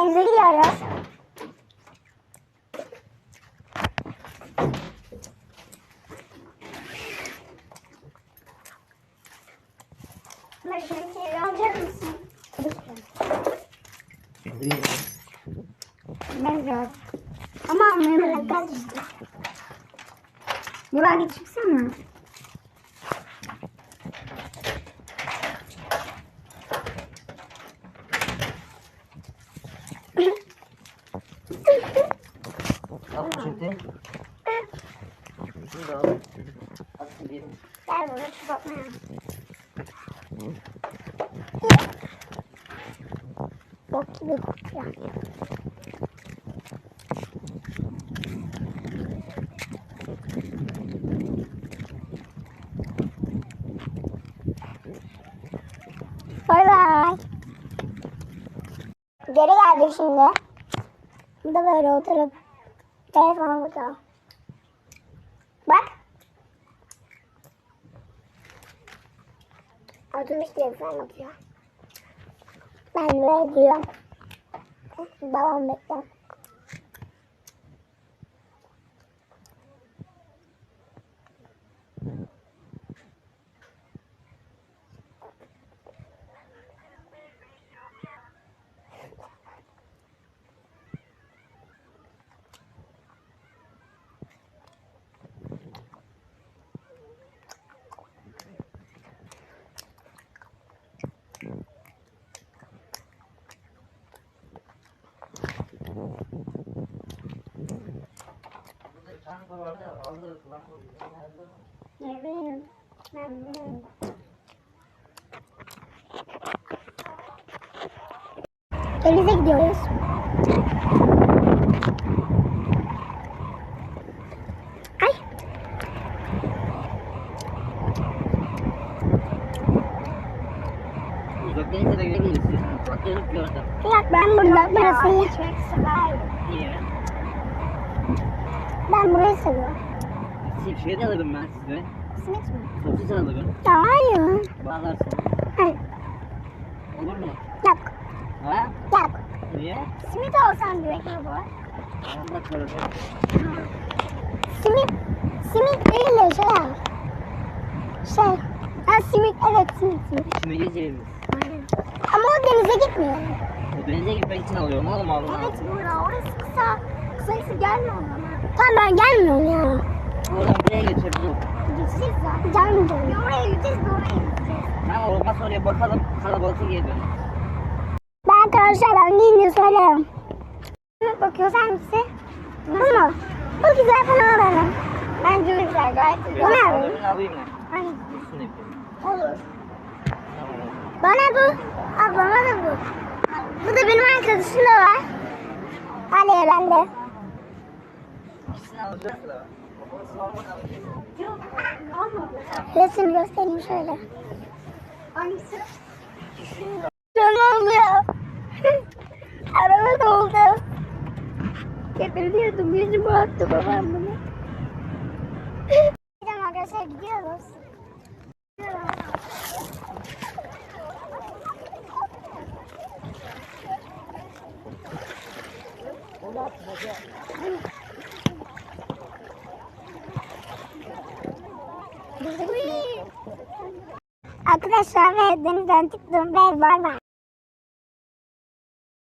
denize gidiyoruz. Bir de Ama anlayamadım. Gel işte. Burak git çıksana. Al poşeti. Şunu da bir. Gel buraya şu bakmaya. Bok gibi kokuyor. Bay bay. Geri geldik şimdi. Burada böyle oturup telefona bakalım. Bak. Oturmuş telefona bakıyor. Ben böyle diyorum. Babam bekliyor. Ne bileyim. Ben bilmiyorum. Denize gidiyoruz. Ay. Yok ben burada burasıyı. Ben burayı seviyorum. Şey, şey de alırım ben size. Simit mi? Sosis alırım. Ya hayır. Bağlarsın. Hayır. Olur mu? Yok. Ha? Yok. Niye? Simit olsan direkt mi bu? Allah korusun. Simit. Simit değil de şey. al. Şey. Ha simit evet simit simit. Gireceğimiz. Aynen. Ama o denize gitmiyor. O denize gitmek için alıyorum oğlum Allah. Evet Buğra orası kısa. Gelme o zaman. Tamam ben gelmiyorum ya. Oradan buraya geçebilirim. Gideceğiz zaten. Gelmeyeceğim. Ya oraya gideceğiz de oraya gideceğiz. Ha olmaz oraya bakalım. Kalabalıkta geri dön. Ben arkadaşlar ben giyince söylerim. Bakıyor sen misin? Bu mu? Bu güzel falan alalım. Bence güzel gayet güzel. Bu ne? Öbürünü alayım? Üstüne yapayım. Olur. Tamam. Bana bu. Aa, bana da bu. Bu da benim arkadaşım da var. Ali bende. Resim göstereyim şöyle. Hangisi? Canım oluyor. Araba doldu. Geberiyordum. Yüzümü attı babam bunu. Gidelim arkadaşlar gidiyoruz. Arkadaşlar ve denizden çıktım ve bay bay.